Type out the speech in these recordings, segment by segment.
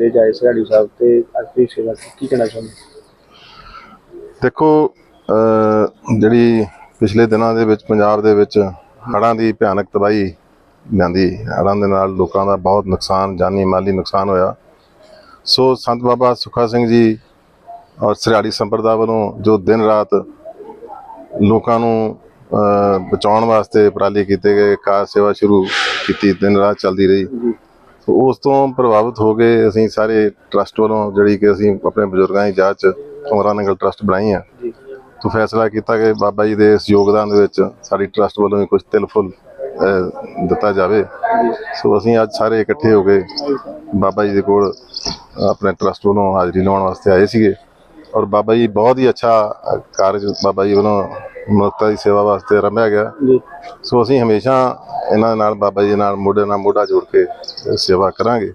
ਡੇਰੇ ਜਾਏ ਸਹਾੜੀ ਸਾਹਿਬ ਤੇ ਅੱਜ ਦੀ ਸੇਵਾ ਕੀ ਕਹਿਣਾ ਚਾਹੁੰਦੇ? ਦੇਖੋ ਅਹ ਜਿਹੜੀ ਪਿਛਲੇ ਦਿਨਾਂ ਦੇ ਵਿੱਚ ਪੰਜਾਬ ਦੇ ਵਿੱਚ ਹੜ੍ਹਾਂ ਦੀ ਭਿਆਨਕ ਤਬਾਹੀ ਲਿਆਂਦੀ ਹੜ੍ਹਾਂ ਦੇ ਨਾਲ ਲੋਕਾਂ ਦਾ ਬਹੁਤ ਨੁਕਸਾਨ ਜਾਨੀ ਮਾਲੀ ਨੁਕਸਾਨ ਹੋਇਆ। ਸੋ ਸੰਤ ਬਾਬਾ ਸੁਖਾ ਸਿੰਘ ਜੀ ਔਰ ਸਰਿਆੜੀ ਸੰਪਰਦਾ ਵੱਲੋਂ ਜੋ ਦਿਨ ਰਾਤ ਲੋਕਾਂ ਨੂੰ ਅਹ ਬਚਾਉਣ ਵਾਸਤੇ ਉਪਰਾਲੇ ਕੀਤੇ ਗਏ ਕਾਰ ਸੇਵਾ ਸ਼ੁਰੂ ਕੀਤੀ ਦਿਨ ਰਾਤ ਚੱਲਦੀ ਰਹੀ। ਸੋ ਉਸ ਤੋਂ ਪ੍ਰਭਾਵਿਤ ਹੋ ਕੇ ਅਸੀਂ ਸਾਰੇ ਟਰਸਟ ਵੱਲੋਂ ਜਿਹੜੀ ਕਿ ਅਸੀਂ ਆਪਣੇ ਬਜ਼ੁਰਗਾਂ ਦੀ ਯਾਦ ਚ ਉਮਰਾਂ ਨੰਗਲ ਟਰਸਟ ਬਣਾਈ ਆ। ਤੋਂ ਫੈਸਲਾ ਕੀਤਾ ਕਿ ਬਾਬਾ ਜੀ ਦੇ ਇਸ ਯੋਗਦਾਨ ਦੇ ਵਿੱਚ ਸਾਡੀ ਟਰਸਟ ਵੱਲੋਂ ਵੀ ਕੁਝ ਤਿਲ ਫੁੱਲ ਦਿੱਤਾ ਜਾਵੇ। ਸੋ ਅਸੀਂ ਅੱਜ ਸਾਰੇ ਇਕੱਠੇ ਹੋ ਕੇ ਬਾਬਾ ਜੀ ਦੇ ਕੋਲ ਆਪਣੇ ਟਰਸਟ ਵੱਲੋਂ ਹਾਜ਼ਰੀ ਲਾਉਣ ਵਾਸਤੇ ਆਏ ਸੀਗੇ। ਔਰ ਬਾਬਾ ਜੀ ਬਹੁਤ ਹੀ ਅੱਛਾ ਕਾਰਜ ਬਾਬਾ ਜੀ ਵੱਲੋਂ ਮਨੁੱਖਤਾ ਦੀ ਸੇਵਾ ਵਾਸਤੇ ਆਰੰਭਿਆ ਗਿਆ ਜੀ। ਸੋ ਅਸੀਂ ਹਮੇਸ਼ਾ ਇਹਨਾਂ ਨਾਲ ਬਾਬਾ ਜੀ ਨਾਲ ਮੋਢੇ ਨਾਲ ਮੋਢਾ ਜੋੜ ਕੇ ਸੇਵਾ ਕਰਾਂਗੇ।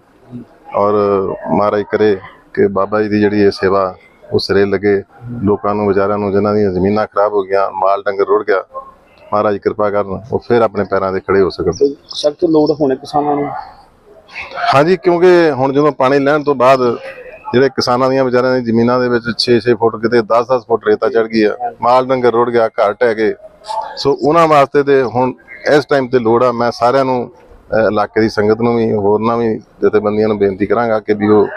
ਔਰ ਮਹਾਰਾਜ ਕਰੇ ਕਿ ਬਾਬਾ ਜੀ ਦੀ ਜਿਹੜੀ ਇਹ ਸੇਵਾ ਉਹ ਸਿਰੇ ਲੱਗੇ। ਲੋਕਾਂ ਨੂੰ ਵਿਚਾਰਿਆਂ ਨੂੰ ਜਿਨ੍ਹਾਂ ਦੀਆਂ ਜ਼ਮੀਨਾਂ ਖਰਾਬ ਹੋ ਗਈਆਂ ਮਾਲ ਡੰਗਰ ਰੁੜ ਗਿਆ ਮਹਾਰਾਜ ਕਿਰਪਾ ਕਰਨ ਉਹ ਫਿਰ ਆਪਣੇ ਪੈਰਾਂ ਤੇ ਖੜੇ ਹੋ ਸਕਣ। ਸਖਤ ਲੋੜ ਹੋਣੇ ਕਿਸਾਨਾਂ ਨੂੰ? ਹਾਂਜੀ ਕਿਉਂਕਿ ਹੁਣ ਜਦੋਂ ਪਾਣੀ ਲੈਣ ਤੋਂ ਬਾਅਦ ਜਿਹੜੇ ਕਿਸਾਨਾਂ ਦੀਆਂ ਵਿਚਾਰਿਆਂ ਦੀ ਜ਼ਮੀਨਾਂ ਦੇ ਵਿੱਚ 6-6 ਫੁੱਟ ਕਿਤੇ 10-10 ਫੁੱਟ ਰੇਤਾ ਚੜ ਗਈ ਆ। ਮਾਲ ਡੰਗਰ ਰੁੜ ਗਿਆ ਘਰ ਟਹਿ ਗਏ। ਸੋ ਉਹਨਾਂ ਵਾਸਤੇ ਤੇ ਹੁਣ ਇਸ ਟਾਈਮ ਤੇ ਲੋੜ ਆ। ਮੈਂ ਸਾਰਿਆਂ ਨੂੰ ਇਲਾਕੇ ਦੀ ਸੰਗਤ ਨੂੰ ਵੀ ਹੋਰਨਾਂ ਵੀ ਜਥੇਬੰਦੀਆਂ ਨੂੰ ਬੇਨਤੀ ਕਰਾਂਗਾ ਕਿ ਵੀ ਉਹ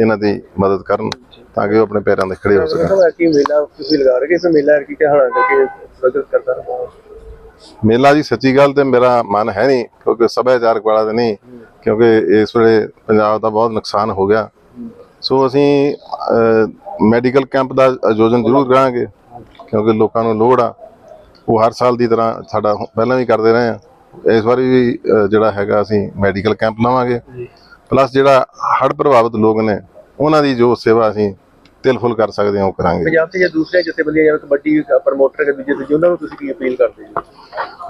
ਇਹਨਾਂ ਦੀ ਮਦਦ ਕਰਨ ਤਾਂ ਕਿ ਉਹ ਆਪਣੇ ਪੈਰਾਂ ਤੇ ਖੜੇ ਹੋ ਸਕਣ। ਕਿ ਮੇਲਾ ਤੁਸੀਂ ਲਗਾ ਰਹੇ ਕਿ ਮੇਲਾ ਕੀ ਕਹਾਣਾ ਕਰਕੇ ਪ੍ਰਗਟ ਕਰਦਾ ਰਹਾ ਮੇਲਾ ਦੀ ਸੱਚੀ ਗੱਲ ਤੇ ਮੇਰਾ ਮਨ ਹੈ ਨਹੀਂ ਕਿਉਂਕਿ ਸੱਭਿਆਚਾਰਕ ਵਾਲਾ ਤੇ ਨਹੀਂ ਕਿਉਂਕਿ ਇਸ ਵੇਲੇ ਪੰਜਾਬ ਦਾ ਬਹੁਤ ਨੁਕਸਾਨ ਹੋ ਗਿਆ। ਸੋ ਅਸੀਂ ਮੈਡੀਕਲ ਕੈਂਪ ਦਾ ਆਯੋਜਨ ਜ਼ਰੂਰ ਕਰਾਂਗੇ ਕਿਉਂਕਿ ਲੋਕਾਂ ਨੂੰ ਲੋੜ ਆ। ਉਹ ਹਰ ਸਾਲ ਦੀ ਤਰ੍ਹਾਂ ਸਾਡਾ ਹੁ- ਪਹਿਲਾਂ ਵੀ ਕਰਦੇ ਰਹੇ ਆ। ਇਸ ਵਾਰੀ ਵੀ ਜਿਹੜਾ ਹੈਗਾ ਅਸੀਂ ਮੈਡੀਕਲ ਕੈਂਪ ਲਾਵਾਂਗੇ। ਪਲੱਸ ਜਿਹੜਾ ਹੜ੍ਹ ਪ੍ਰਭਾਵਿਤ ਲੋਕ ਨੇ ਉਹਨਾਂ ਦੀ ਜੋ ਸੇਵਾ ਅਸੀਂ ਤਿਲ ਫੁੱਲ ਕਰ ਸਕਦੇ ਹਾਂ ਉਹ ਕਰਾਂਗੇ। ਪੰਜਾਬ ਜਾਂ ਦੂਸਰੇ ਜਥੇਬੰਦੀਆਂ ਜਿਵੇਂ ਕਬੱਡੀ ਪ੍ਰਮੋਟਰ ਹੈ ਦੂਜੇ ਦੂਜੇ ਉਹਨਾਂ ਨੂੰ ਤੁਸੀਂ ਕੀ ਅਪੀਲ ਕਰਦੇ ਜੀ?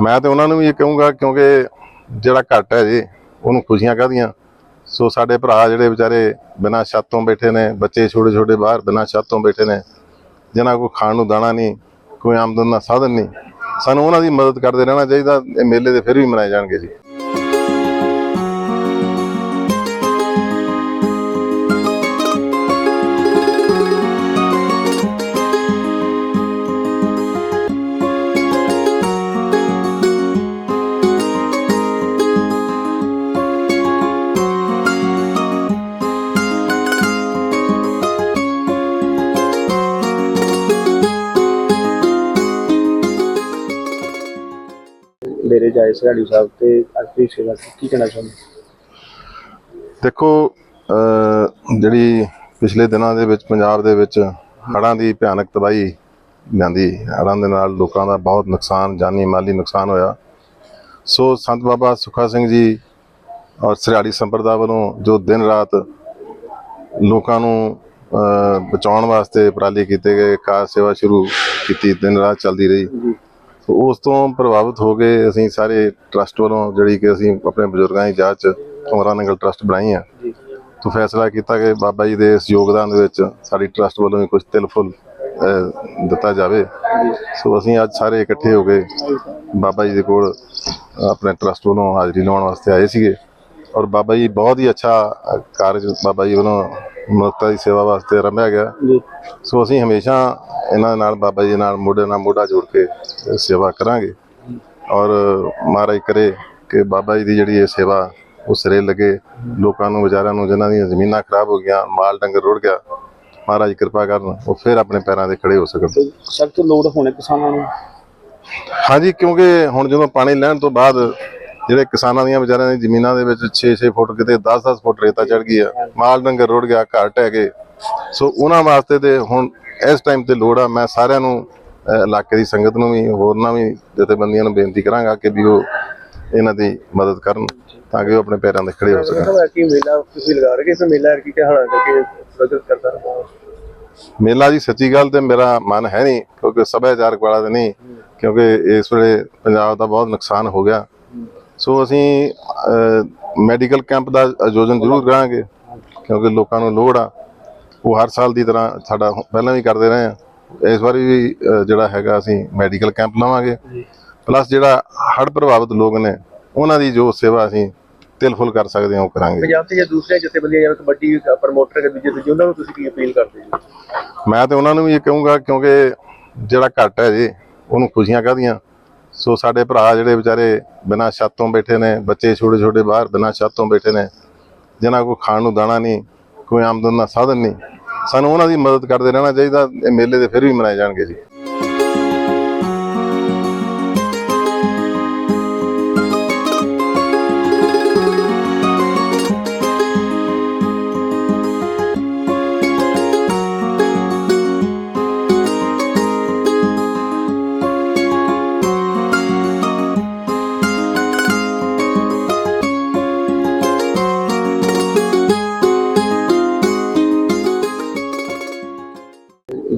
ਮੈਂ ਤੇ ਉਹਨਾਂ ਨੂੰ ਵੀ ਇਹ ਕਹੂੰਗਾ ਕਿਉਂਕਿ ਜਿਹੜਾ ਘੱਟ ਹੈ ਜੀ ਉਹਨੂੰ ਖੁਸ਼ੀਆਂ ਕਾਹਦੀਆਂ? ਸੋ ਸਾਡੇ ਭਰਾ ਜਿਹੜੇ ਵਿਚਾਰੇ ਬਿਨਾਂ ਛੱਤ ਤੋਂ ਬੈਠੇ ਨੇ, ਬੱਚੇ ਛੋਟੇ ਛੋਟੇ ਬਾਹਰ ਬਿਨਾਂ ਛੱਤ ਤੋਂ ਬੈਠੇ ਨੇ, ਜਿਨ੍ਹਾਂ ਕੋਲ ਖਾਣ ਨੂੰ ਦਾਣਾ ਨਹੀਂ, ਕੋਈ ਆਮਦਨ ਦਾ ਸਾਧਨ ਨਹੀਂ, ਸਾਨੂੰ ਉਹਨਾਂ ਦੀ ਮਦਦ ਕਰਦੇ ਰਹਿਣਾ ਚਾਹੀਦਾ, ਇਹ ਮੇਲੇ ਦੇ ਫਿਰ ਵੀ ਮਨਾਏ ਜਾਣਗੇ ਜੀ। ਡੇਰੇ ਜਾਏ ਸਹਾੜੀ ਸਾਹਿਬ ਤੇ ਅੱਜ ਦੀ ਸੇਵਾ ਕੀ ਕਹਿਣਾ ਚਾਹੁੰਦੇ? ਦੇਖੋ ਜਿਹੜੀ ਪਿਛਲੇ ਦਿਨਾਂ ਦੇ ਵਿੱਚ ਪੰਜਾਬ ਦੇ ਵਿੱਚ ਹੜ੍ਹਾਂ ਦੀ ਭਿਆਨਕ ਤਬਾਹੀ ਲਿਆਂਦੀ ਹੜ੍ਹਾਂ ਦੇ ਨਾਲ ਲੋਕਾਂ ਦਾ ਬਹੁਤ ਨੁਕਸਾਨ ਜਾਨੀ ਮਾਲੀ ਨੁਕਸਾਨ ਹੋਇਆ। ਸੋ ਸੰਤ ਬਾਬਾ ਸੁਖਾ ਸਿੰਘ ਜੀ ਔਰ ਸਰਿਆੜੀ ਸੰਪਰਦਾ ਵੱਲੋਂ ਜੋ ਦਿਨ ਰਾਤ ਲੋਕਾਂ ਨੂੰ ਬਚਾਉਣ ਵਾਸਤੇ ਉਪਰਾਲੇ ਕੀਤੇ ਗਏ ਕਾਰ ਸੇਵਾ ਸ਼ੁਰੂ ਕੀਤੀ ਦਿਨ ਰਾਤ ਚੱਲਦੀ ਰਹੀ। ਉਸ ਤੋਂ ਪ੍ਰਭਾਵਿਤ ਹੋ ਕੇ ਅਸੀਂ ਸਾਰੇ ਟਰਸਟ ਵੱਲੋਂ ਜਿਹੜੀ ਕਿ ਅਸੀਂ ਆਪਣੇ ਬਜ਼ੁਰਗਾਂ ਦੀ ਯਾਦ ਚ ਉਮਰਾਂ ਨੰਗਲ ਟਰਸਟ ਬਣਾਈ ਆ ਤੋਂ ਫੈਸਲਾ ਕੀਤਾ ਕਿ ਬਾਬਾ ਜੀ ਦੇ ਇਸ ਯੋਗਦਾਨ ਦੇ ਵਿੱਚ ਸਾਡੀ ਟਰਸਟ ਵੱਲੋਂ ਵੀ ਕੁਝ ਤਿਲ ਫੁੱਲ ਦਿੱਤਾ ਜਾਵੇ। ਸੋ ਅਸੀਂ ਅੱਜ ਸਾਰੇ ਇਕੱਠੇ ਹੋ ਕੇ ਬਾਬਾ ਜੀ ਦੇ ਕੋਲ ਆਪਣੇ ਟਰਸਟ ਵੱਲੋਂ ਹਾਜ਼ਰੀ ਲਾਉਣ ਵਾਸਤੇ ਆਏ ਸੀਗੇ। ਔਰ ਬਾਬਾ ਜੀ ਬਹੁਤ ਹੀ ਅੱਛਾ ਕਾਰਜ ਬਾਬਾ ਜੀ ਵੱਲੋਂ ਮਨੁੱਖਤਾ ਦੀ ਸੇਵਾ ਵਾਸਤੇ ਆਰੰਭਿਆ ਗਿਆ। ਜੀ। ਸੋ ਅਸੀਂ ਹਮੇਸ਼ਾ ਇਹਨਾਂ ਨਾਲ ਬਾਬਾ ਜੀ ਨਾਲ ਮੋਢੇ ਨਾਲ ਮੋਢਾ ਜੋੜ ਕੇ ਸੇਵਾ ਕਰਾਂਗੇ। ਔਰ ਮਹਾਰਾਜ ਕਰੇ ਕਿ ਬਾਬਾ ਜੀ ਦੀ ਜਿਹੜੀ ਇਹ ਸੇਵਾ ਉਹ ਸਿਰੇ ਲੱਗੇ। ਲੋਕਾਂ ਨੂੰ ਵਿਚਾਰਿਆਂ ਨੂੰ ਜਿਨ੍ਹਾਂ ਦੀਆਂ ਜ਼ਮੀਨਾਂ ਖਰਾਬ ਹੋ ਗਈਆਂ ਮਾਲ ਡੰਗਰ ਰੁੜ ਗਿਆ ਮਹਾਰਾਜ ਕਿਰਪਾ ਕਰਨ ਉਹ ਫਿਰ ਆਪਣੇ ਪੈਰਾਂ ਤੇ ਖੜੇ ਹੋ ਸਕਣ। ਸਖਤ ਲੋੜ ਹੋਣੇ ਕਿਸਾਨਾਂ ਨੂੰ। ਹਾਂਜੀ ਕਿਉਂਕਿ ਹੁਣ ਜਦੋਂ ਪਾਣੀ ਲੈਣ ਤੋਂ ਬਾਅਦ ਜਿਹੜੇ ਕਿਸਾਨਾਂ ਦੀਆਂ ਵਿਚਾਰਿਆਂ ਦੀ ਜ਼ਮੀਨਾਂ ਦੇ ਵਿੱਚ 6-6 ਫੁੱਟ ਕਿਤੇ 10-10 ਫੁੱਟ ਰੇਤਾ ਚੜ ਗਈ ਆ। ਮਾਲ ਡੰਗਰ ਰੁੜ ਗਿਆ ਘਰ ਟਹਿ ਗਏ। ਸੋ ਉਹਨਾਂ ਵਾਸਤੇ ਤੇ ਹੁਣ ਇਸ ਟਾਈਮ ਤੇ ਲੋੜ ਆ ਮੈਂ ਸਾਰਿਆਂ ਨੂੰ ਇਲਾਕੇ ਦੀ ਸੰਗਤ ਨੂੰ ਵੀ ਹੋਰਨਾਂ ਵੀ ਜਥੇਬੰਦੀਆਂ ਨੂੰ ਬੇਨਤੀ ਕਰਾਂਗਾ ਕਿ ਵੀ ਉਹ ਇਹਨਾਂ ਦੀ ਮਦਦ ਕਰਨ ਤਾਂ ਕਿ ਉਹ ਆਪਣੇ ਪੈਰਾਂ ਤੇ ਖੜੇ ਹੋ ਸਕਣ। ਕਿ ਮੇਲਾ ਤੁਸੀਂ ਲਗਾ ਰਹੇ ਕਿ ਮੇਲਾ ਕੀ ਕਹਾਣਾ ਕਰਕੇ ਪ੍ਰਗਟ ਕਰਦਾ ਰਹਾ ਮੇਲਾ ਦੀ ਸੱਚੀ ਗੱਲ ਤੇ ਮੇਰਾ ਮਨ ਹੈ ਨਹੀਂ ਕਿਉਂਕਿ ਸੱਭਿਆਚਾਰਕ ਵਾਲਾ ਤੇ ਨਹੀਂ ਕਿਉਂਕਿ ਇਸ ਵੇਲੇ ਪੰਜਾਬ ਦਾ ਬਹੁਤ ਨੁਕਸਾਨ ਹੋ ਗਿਆ। ਸੋ ਅਸੀਂ ਮੈਡੀਕਲ ਕੈਂਪ ਦਾ ਆਯੋਜਨ ਜ਼ਰੂਰ ਕਰਾਂਗੇ ਕਿਉਂਕਿ ਲੋਕਾਂ ਨੂੰ ਲੋੜ ਆ। ਉਹ ਹਰ ਸਾਲ ਦੀ ਤਰ੍ਹਾਂ ਸਾਡਾ ਪਹਿਲਾਂ ਵੀ ਕਰਦੇ ਰਹੇ ਆ। ਇਸ ਵਾਰੀ ਵੀ ਜਿਹੜਾ ਹੈਗਾ ਅਸੀਂ ਮੈਡੀਕਲ ਕੈਂਪ ਲਾਵਾਂਗੇ। ਪਲੱਸ ਜਿਹੜਾ ਹੜ੍ਹ ਪ੍ਰਭਾਵਿਤ ਲੋਕ ਨੇ ਉਹਨਾਂ ਦੀ ਜੋ ਸੇਵਾ ਅਸੀਂ ਤਿਲ ਫੁਲ ਕਰ ਸਕਦੇ ਹਾਂ ਉਹ ਕਰਾਂਗੇ। ਪੰਜਾਬ ਤੇ ਜਾਂ ਦੂਸਰੇ ਜਥੇਬੰਦੀਆਂ ਜਿਵੇਂ ਕਬੱਡੀ ਪ੍ਰਮੋਟਰ ਹੈ ਦੂਜੇ ਦੂਜੇ ਉਹਨਾਂ ਨੂੰ ਤੁਸੀਂ ਕੀ ਅਪੀਲ ਕਰਦੇ ਜੀ? ਮੈਂ ਤੇ ਉਹਨਾਂ ਨੂੰ ਵੀ ਇਹ ਕਹੂੰਗਾ ਕਿਉਂਕਿ ਜਿਹੜਾ ਘੱਟ ਹੈ ਜੀ ਉਹਨੂੰ ਖੁਸ਼ੀਆਂ ਕਾਹਦੀਆਂ? ਸੋ ਸਾਡੇ ਭਰਾ ਜਿਹੜੇ ਵਿਚਾਰੇ ਬਿਨਾਂ ਛੱਤ ਤੋਂ ਬੈਠੇ ਨੇ, ਬੱਚੇ ਛੋਟੇ ਛੋਟੇ ਬਾਹਰ ਬਿਨਾਂ ਛੱਤ ਤੋਂ ਬੈਠੇ ਨੇ, ਜਿਨ੍ਹਾਂ ਕੋਲ ਖਾਣ ਨੂੰ ਦਾਣਾ ਨਹੀਂ, ਕੋਈ ਆਮਦਨ ਦਾ ਸਾਧਨ ਨਹੀਂ, ਸਾਨੂੰ ਉਹਨਾਂ ਦੀ ਮਦਦ ਕਰਦੇ ਰਹਿਣਾ ਚਾਹੀਦਾ, ਇਹ ਮੇਲੇ ਦੇ ਫਿਰ ਵੀ ਮਨਾਏ ਜਾਣਗੇ ਜੀ।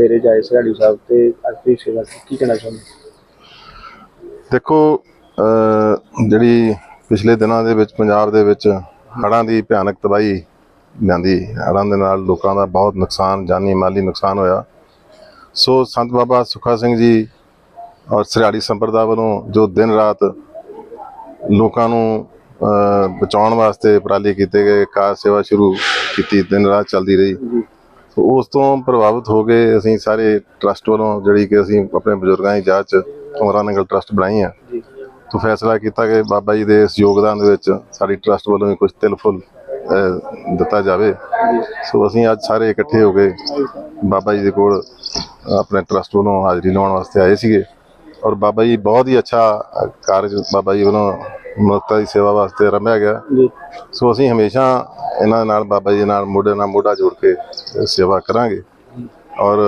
ਮੇਰੇ ਜਾਇ ਸਹਾੜੀ ਸਾਹਿਬ ਤੇ ਦੀ ਸੇਵਾ ਕੀ ਕਹਿਣਾ ਚਾਹੁੰਦੇ? ਦੇਖੋ ਅਹ ਜਿਹੜੀ ਪਿਛਲੇ ਦਿਨਾਂ ਦੇ ਵਿੱਚ ਪੰਜਾਬ ਦੇ ਵਿੱਚ ਹੜ੍ਹਾਂ ਦੀ ਭਿਆਨਕ ਤਬਾਹੀ ਲਿਆਂਦੀ ਹੜ੍ਹਾਂ ਦੇ ਨਾਲ ਲੋਕਾਂ ਦਾ ਬਹੁਤ ਨੁਕਸਾਨ ਜਾਨੀ ਮਾਲੀ ਨੁਕਸਾਨ ਹੋਇਆ। ਸੋ ਸੰਤ ਬਾਬਾ ਸੁਖਾ ਸਿੰਘ ਜੀ ਔਰ ਸਰਿਆੜੀ ਸੰਪਰਦਾ ਵੱਲੋਂ ਜੋ ਦਿਨ ਰਾਤ ਲੋਕਾਂ ਨੂੰ ਅਹ ਬਚਾਉਣ ਵਾਸਤੇ ਉਪਰਾਲੇ ਕੀਤੇ ਗਏ ਕਾਰ ਸੇਵਾ ਸ਼ੁਰੂ ਕੀਤੀ ਦਿਨ ਰਾਤ ਚੱਲਦੀ ਰਹੀ। ਉਸ ਤੋਂ ਪ੍ਰਭਾਵਿਤ ਹੋ ਕੇ ਅਸੀਂ ਸਾਰੇ ਟਰਸਟ ਵੱਲੋਂ ਜਿਹੜੀ ਕਿ ਅਸੀਂ ਆਪਣੇ ਬਜ਼ੁਰਗਾਂ ਦੀ ਯਾਦ ਚ ਉਮਰਾਂ ਨਗਲ ਟਰਸਟ ਬਣਾਈ ਆ। ਜੀ। ਤੋਂ ਫੈਸਲਾ ਕੀਤਾ ਕਿ ਬਾਬਾ ਜੀ ਦੇ ਇਸ ਯੋਗਦਾਨ ਦੇ ਵਿੱਚ ਸਾਡੀ ਟਰਸਟ ਵੱਲੋਂ ਵੀ ਕੁਝ ਤਿਲ ਫੁੱਲ ਦਿੱਤਾ ਜਾਵੇ। ਸੋ ਅਸੀਂ ਅੱਜ ਸਾਰੇ ਇਕੱਠੇ ਹੋ ਕੇ ਬਾਬਾ ਜੀ ਦੇ ਕੋਲ ਆਪਣੇ ਟਰਸਟ ਵੱਲੋਂ ਹਾਜ਼ਰੀ ਲਾਉਣ ਵਾਸਤੇ ਆਏ ਸੀਗੇ। ਔਰ ਬਾਬਾ ਜੀ ਬਹੁਤ ਹੀ ਅੱਛਾ ਕਾਰਜ ਬਾਬਾ ਜੀ ਵੱਲੋਂ ਮਨੁੱਖਤਾ ਦੀ ਸੇਵਾ ਵਾਸਤੇ ਆਰੰਭਿਆ ਗਿਆ ਜੀ। ਸੋ ਅਸੀਂ ਹਮੇਸ਼ਾ ਇਹਨਾਂ ਨਾਲ ਬਾਬਾ ਜੀ ਨਾਲ ਮੋਢੇ ਨਾਲ ਮੋਢਾ ਜੋੜ ਕੇ ਸੇਵਾ ਕਰਾਂਗੇ। ਔਰ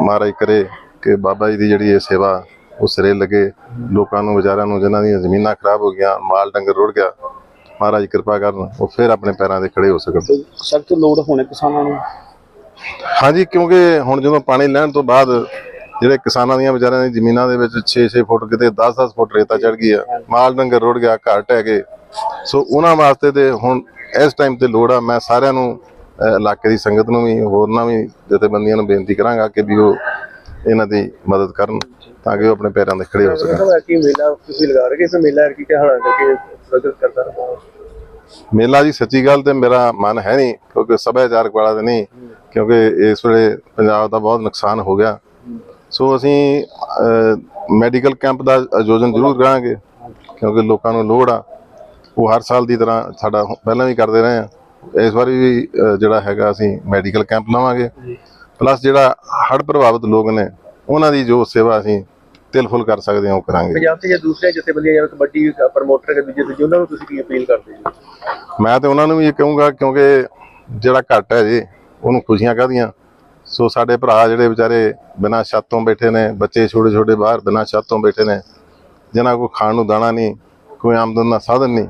ਮਹਾਰਾਜ ਕਰੇ ਕਿ ਬਾਬਾ ਜੀ ਦੀ ਜਿਹੜੀ ਇਹ ਸੇਵਾ ਉਹ ਸਿਰੇ ਲੱਗੇ। ਲੋਕਾਂ ਨੂੰ ਵਿਚਾਰਿਆਂ ਨੂੰ ਜਿਨ੍ਹਾਂ ਦੀਆਂ ਜ਼ਮੀਨਾਂ ਖਰਾਬ ਹੋ ਗਈਆਂ ਮਾਲ ਡੰਗਰ ਰੁੜ ਗਿਆ ਮਹਾਰਾਜ ਕਿਰਪਾ ਕਰਨ ਉਹ ਫਿਰ ਆਪਣੇ ਪੈਰਾਂ ਤੇ ਖੜੇ ਹੋ ਸਕਣ। ਸਖਤ ਲੋੜ ਹੋਣੇ ਕਿਸਾਨਾਂ ਨੂੰ? ਹਾਂਜੀ ਕਿਉਂਕਿ ਹੁਣ ਜਦੋਂ ਪਾਣੀ ਲੈਣ ਤੋਂ ਬਾਅਦ ਜਿਹੜੇ ਕਿਸਾਨਾਂ ਦੀਆਂ ਵਿਚਾਰਿਆਂ ਦੀ ਜ਼ਮੀਨਾਂ ਦੇ ਵਿੱਚ 6-6 ਫੁੱਟ ਕਿਤੇ 10-10 ਫੁੱਟ ਰੇਤਾ ਚੜ ਗਈ ਆ ਮਾਲ ਡੰਗਰ ਰੁੜ ਗਿਆ ਘਰ ਟਹਿ ਗਏ। ਸੋ ਉਹਨਾਂ ਵਾਸਤੇ ਤੇ ਹੁਣ ਇਸ ਟਾਈਮ ਤੇ ਲੋੜ ਆ ਮੈਂ ਸਾਰਿਆਂ ਨੂੰ ਇਲਾਕੇ ਦੀ ਸੰਗਤ ਨੂੰ ਵੀ ਹੋਰਨਾਂ ਵੀ ਜਥੇਬੰਦੀਆਂ ਨੂੰ ਬੇਨਤੀ ਕਰਾਂਗਾ ਕਿ ਵੀ ਉਹ ਇਹਨਾਂ ਦੀ ਮਦਦ ਕਰਨ ਤਾਂ ਕਿ ਉਹ ਆਪਣੇ ਪੈਰਾਂ ਤੇ ਖੜੇ ਹੋ ਸਕਣ। ਕਿ ਮੇਲਾ ਤੁਸੀਂ ਲਗਾ ਰਹੇ ਕਿ ਮੇਲਾ ਕੀ ਕਹਾਣਾ ਕਰਕੇ ਪ੍ਰਗਟ ਕਰਦਾ ਮੇਲਾ ਦੀ ਸੱਚੀ ਗੱਲ ਤੇ ਮੇਰਾ ਮਨ ਹੈ ਨਹੀਂ ਕਿਉਂਕਿ ਸੱਭਿਆਚਾਰਕ ਵਾਲਾ ਤੇ ਨਹੀਂ ਕਿਉਂਕਿ ਇਸ ਵੇਲੇ ਪੰਜਾਬ ਦਾ ਬਹੁਤ ਨੁਕਸਾਨ ਹੋ ਗਿਆ। ਸੋ ਅਸੀਂ ਮੈਡੀਕਲ ਕੈਂਪ ਦਾ ਆਯੋਜਨ ਜ਼ਰੂਰ ਕਰਾਂਗੇ ਕਿਉਂਕਿ ਲੋਕਾਂ ਨੂੰ ਲੋੜ ਆ। ਉਹ ਹਰ ਸਾਲ ਦੀ ਤਰ੍ਹਾਂ ਸਾਡਾ ਪਹਿਲਾਂ ਵੀ ਕਰਦੇ ਰਹੇ ਆ। ਇਸ ਵਾਰੀ ਵੀ ਜਿਹੜਾ ਹੈਗਾ ਅਸੀਂ ਮੈਡੀਕਲ ਕੈਂਪ ਲਾਵਾਂਗੇ। ਪਲੱਸ ਜਿਹੜਾ ਹੜ੍ਹ ਪ੍ਰਭਾਵਿਤ ਲੋਕ ਨੇ ਉਹਨਾਂ ਦੀ ਜੋ ਸੇਵਾ ਅਸੀਂ ਤਿਲ ਫੁੱਲ ਕਰ ਸਕਦੇ ਹਾਂ ਉਹ ਕਰਾਂਗੇ। ਪੰਜਾਬ ਤੇ ਜਾਂ ਦੂਸਰੇ ਜਥੇਬੰਦੀਆਂ ਜਿਵੇਂ ਕਬੱਡੀ ਪ੍ਰਮੋਟਰ ਹੈ ਦੂਜੇ ਦੂਜੇ ਉਹਨਾਂ ਨੂੰ ਤੁਸੀਂ ਕੀ ਅਪੀਲ ਕਰਦੇ ਜੀ? ਮੈਂ ਤੇ ਉਹਨਾਂ ਨੂੰ ਵੀ ਇਹ ਕਹੂੰਗਾ ਕਿਉਂਕਿ ਜਿਹੜਾ ਘੱਟ ਹੈ ਜੀ ਉਹਨੂੰ ਖੁਸ਼ੀਆਂ ਕਾਹਦੀਆਂ? ਸੋ ਸਾਡੇ ਭਰਾ ਜਿਹੜੇ ਵਿਚਾਰੇ ਬਿਨਾਂ ਛੱਤ ਤੋਂ ਬੈਠੇ ਨੇ, ਬੱਚੇ ਛੋਟੇ ਛੋਟੇ ਬਾਹਰ ਬਿਨਾਂ ਛੱਤ ਤੋਂ ਬੈਠੇ ਨੇ, ਜਿਨ੍ਹਾਂ ਕੋਲ ਖਾਣ ਨੂੰ ਦਾਣਾ ਨਹੀਂ, ਕੋਈ ਆਮਦਨ ਦਾ ਸਾਧਨ ਨਹੀਂ,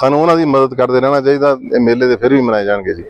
ਸਾਨੂੰ ਉਹਨਾਂ ਦੀ ਮਦਦ ਕਰਦੇ ਰਹਿਣਾ ਚਾਹੀਦਾ, ਇਹ ਮੇਲੇ ਦੇ ਫਿਰ ਵੀ ਮਨਾਏ ਜਾਣਗੇ ਜੀ।